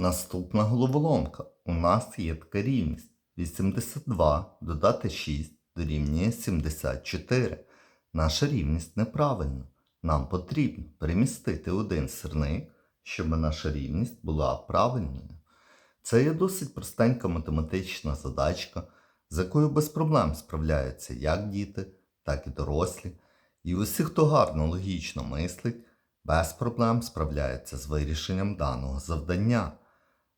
Наступна головоломка. У нас є така рівність. 82 додати 6 дорівнює 74. Наша рівність неправильна. Нам потрібно перемістити один сирник, щоб наша рівність була правильною. Це є досить простенька математична задачка, з якою без проблем справляються як діти, так і дорослі. І усі, хто гарно логічно мислить, без проблем справляються з вирішенням даного завдання.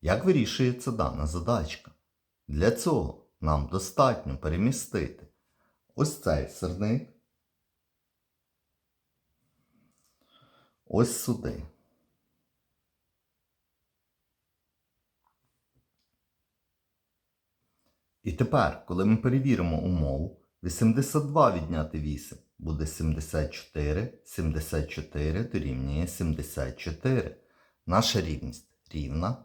Як вирішується дана задачка? Для цього нам достатньо перемістити ось цей сирник ось сюди. І тепер, коли ми перевіримо умову, 82 відняти 8 буде 74, 74 дорівнює 74. Наша рівність рівна.